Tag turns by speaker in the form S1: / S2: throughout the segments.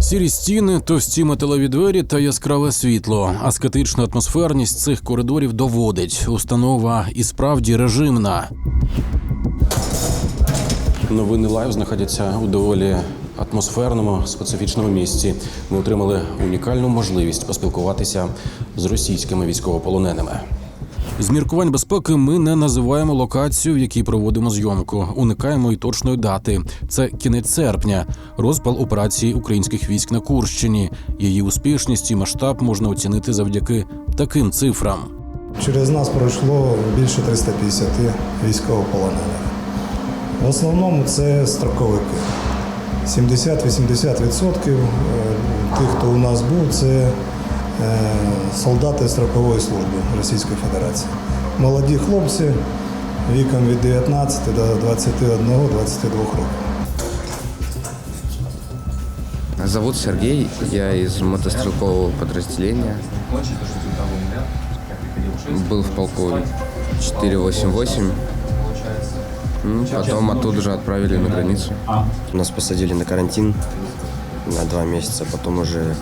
S1: Сірі стіни, товсті металеві двері та яскраве світло. Аскетична атмосферність цих коридорів доводить. Установа і справді режимна. Новини лайв знаходяться у доволі атмосферному специфічному місці. Ми отримали унікальну можливість поспілкуватися з російськими військовополоненими. З міркувань безпеки ми не називаємо локацію, в якій проводимо зйомку. Уникаємо й точної дати. Це кінець серпня, розпал операції українських військ на Курщині. Її успішність і масштаб можна оцінити завдяки таким цифрам.
S2: Через нас пройшло більше 350 військовополонених. В основному це строковики. 70-80% е, тих, хто у нас був, це солдати строкової служби Російської Федерації. Молоді хлопці віком від 19 до 21-22 років.
S3: Зовут Сергей, я из мотострелкового подразделения. Был в полку 488. Ну, Потом оттуда же отправили на границу.
S4: Нас посадили на карантин на два месяца. Потом уже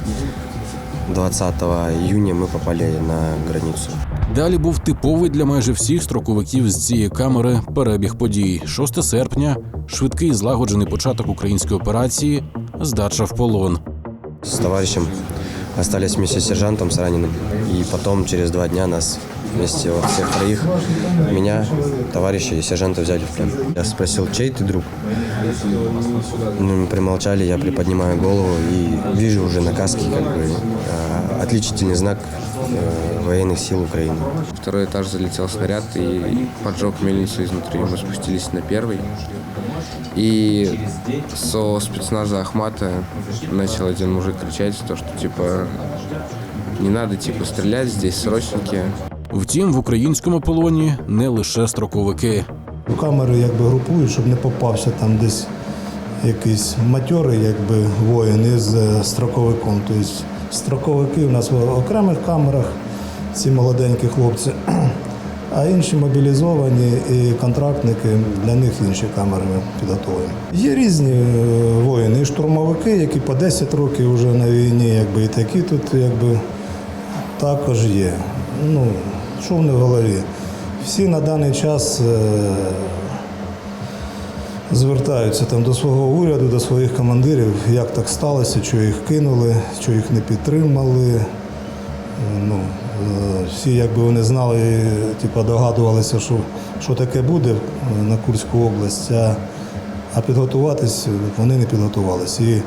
S4: 20 июня ми попали на границю.
S1: Далі був типовий для майже всіх строковиків з цієї камери перебіг подій. 6 серпня, швидкий злагоджений початок української операції, здача в полон.
S4: З товаришем остались вместе с сержантом, з раненим. і потім через два дня нас вместе вот всех троих, меня, товарища и сержанта взяли в плен. Я спросил, чей ты друг? Ну, примолчали, я приподнимаю голову и вижу уже на каске как бы э, отличительный знак э, военных сил Украины.
S3: Второй этаж залетел снаряд и поджег мельницу изнутри. Мы спустились на первый. И со спецназа Ахмата начал один мужик кричать, то, что типа не надо типа стрелять, здесь срочники.
S1: Втім, в українському полоні не лише строковики.
S2: У камери якби групують, щоб не попався там десь якийсь матьорий якби, воїн із е, строковиком. Тобто строковики у нас в окремих камерах, ці молоденькі хлопці, а інші мобілізовані і контрактники, для них інші камери ми підготовлені. Є різні е, воїни, і штурмовики, які по 10 років вже на війні, якби, і такі тут якби, також є. Ну, що в в голові? Всі на даний час е, звертаються там до свого уряду, до своїх командирів, як так сталося, що їх кинули, що їх не підтримали. Е, Ну, е, всі, якби вони знали, типу, догадувалися, що, що таке буде на Курську область, а, а підготуватись вони не підготувалися. І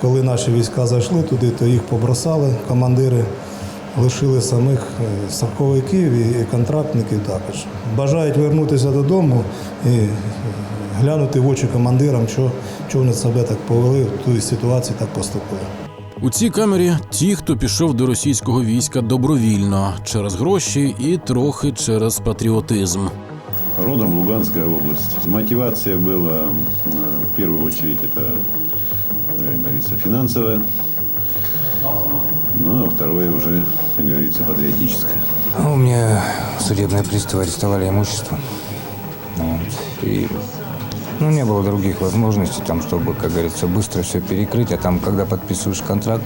S2: коли наші війська зайшли туди, то їх побросали командири, лишили самих е, страховиків і і контрактників також. Бажають вернутися додому і е, глянути в очі командирам, що, що вони себе так повели, в тій ситуації так поступили.
S1: У цій камері ті, хто пішов до російського війська добровільно через гроші і трохи через патріотизм.
S5: Родом Луганская область. Мотивация была, э, в первую очередь, это, э, как говорится, финансовая. Ну, а второе уже, как говорится, патриотическое.
S6: Ну, У меня судебные приставы арестовали имущество. Вот. И ну, не было других возможностей, там, чтобы, как говорится, быстро все перекрыть. А там, когда подписываешь контракт,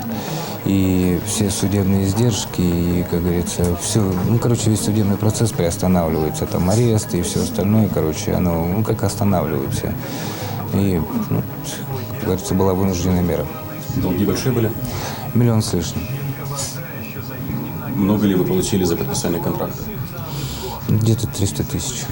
S6: и все судебные издержки, и, как говорится, все, ну, короче, весь судебный процесс приостанавливается. Там аресты и все остальное, короче, оно, ну, как останавливается. И, ну, как говорится, была вынужденная мера.
S1: Долги большие были?
S6: Миллион с лишним.
S1: Много ли вы получили за підписання контракту?
S6: Где-то 300 тысяч.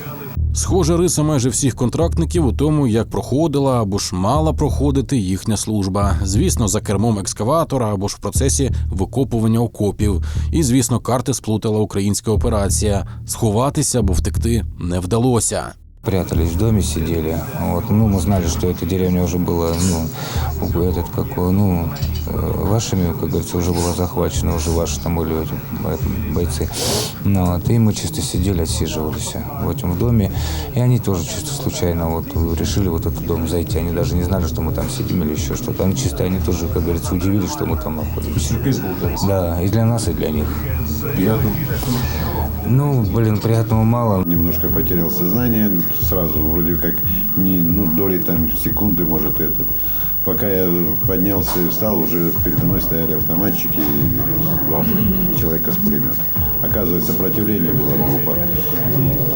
S1: Схожа риса майже всіх контрактників у тому, як проходила або ж мала проходити їхня служба. Звісно, за кермом екскаватора або ж в процесі викопування окопів. І, звісно, карти сплутала українська операція. Сховатися або втекти не вдалося.
S6: Прятались в доме, сидели. Вот. Ну, мы знали, что эта деревня уже была, ну, этот, как, его, ну, э, вашими, как говорится, уже была захвачена, уже ваши там были эти, бойцы. Ну, вот. И мы чисто сидели, отсиживались в этом в доме. И они тоже чисто случайно вот решили вот этот дом зайти. Они даже не знали, что мы там сидим или еще что-то. Они чисто, они тоже, как говорится, удивились, что мы там находимся.
S1: Сюрприз був для
S6: Да, и для нас, и для них.
S1: Приятно.
S6: Ну, блин, приятного мало.
S5: Немножко потерял сознание, сразу вроде как не, ну, доли там секунды, может, этот. Пока я поднялся и встал, уже передо мной стояли автоматчики и два человека с пулеметом. Оказывается, сопротивление было глупо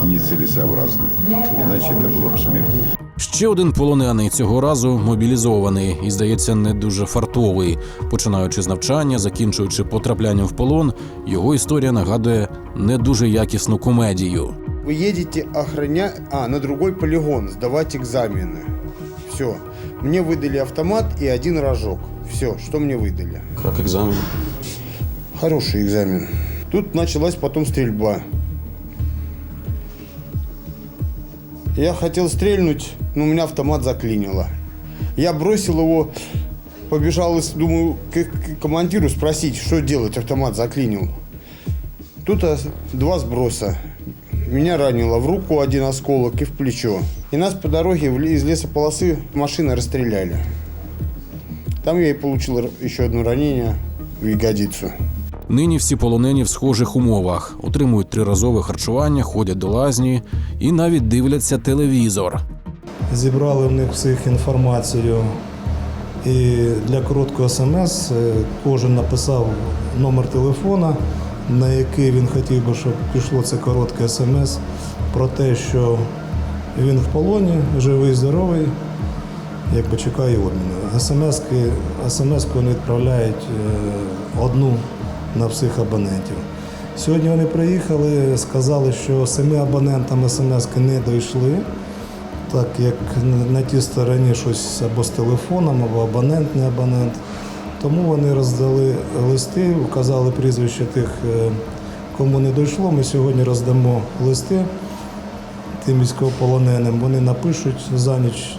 S5: и нецелесообразно. Иначе это было бы смерть.
S1: Ще один полонений цього разу мобілізований і, здається, не дуже фартовий. Починаючи з навчання, закінчуючи потраплянням в полон, його історія нагадує не дуже якісну комедію.
S7: Вы едете охранять, а, на другой полигон, сдавать экзамены. Все. Мне выдали автомат и один рожок. Все, что мне выдали.
S1: Як екзамен?
S7: Хороший экзамен. Тут началась потом стрельба. Я хотел стрельнуть, но у меня автомат заклинило. Я бросил его, побежал, думаю, к, командиру спросить, что делать, автомат заклинил. Тут а, два сброса. Меня ранило в руку один осколок и в плечо. И нас по дороге из лесополосы машины расстреляли. Там я и получил р- еще одно ранение в ягодицу.
S1: Нині всі полонені в схожих умовах, отримують триразове харчування, ходять до лазні і навіть дивляться телевізор.
S2: Зібрали в них всіх інформацію. І для короткого смс е, кожен написав номер телефона, на який він хотів би, щоб пішло це коротке смс про те, що він в полоні, живий, здоровий, якби чекає обміну. СМС-ки, вони відправляють е, одну на всіх абонентів. Сьогодні вони приїхали, сказали, що семи абонентам смс-ки не дійшли так як на тій стороні щось або з телефоном, або абонент, не абонент. Тому вони роздали листи, вказали прізвище тих, е, кому не дійшло. Ми сьогодні роздамо листи тим військовополоненим. Вони напишуть за ніч,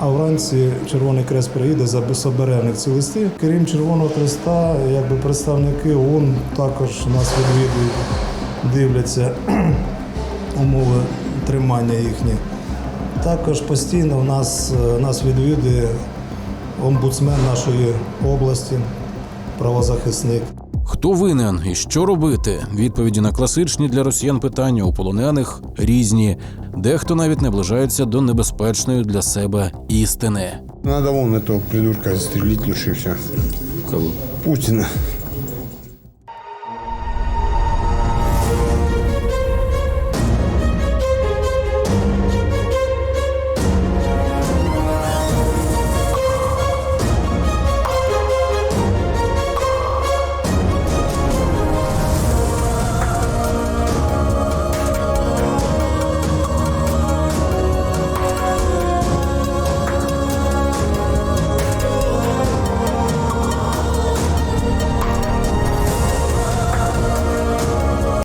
S2: а вранці Червоний Крест приїде, собере них ці листи. Крім Червоного Хреста, якби представники ООН також нас відвідують, дивляться умови тримання їхні. Також постійно в нас, е, нас відвідує омбудсмен нашої області, правозахисник.
S1: Хто винен і що робити? Відповіді на класичні для росіян питання у полонених різні. Дехто навіть наближається до небезпечної для себе істини.
S7: Надо вон этого придурка застрелить лучше все.
S1: Кого?
S7: Путина.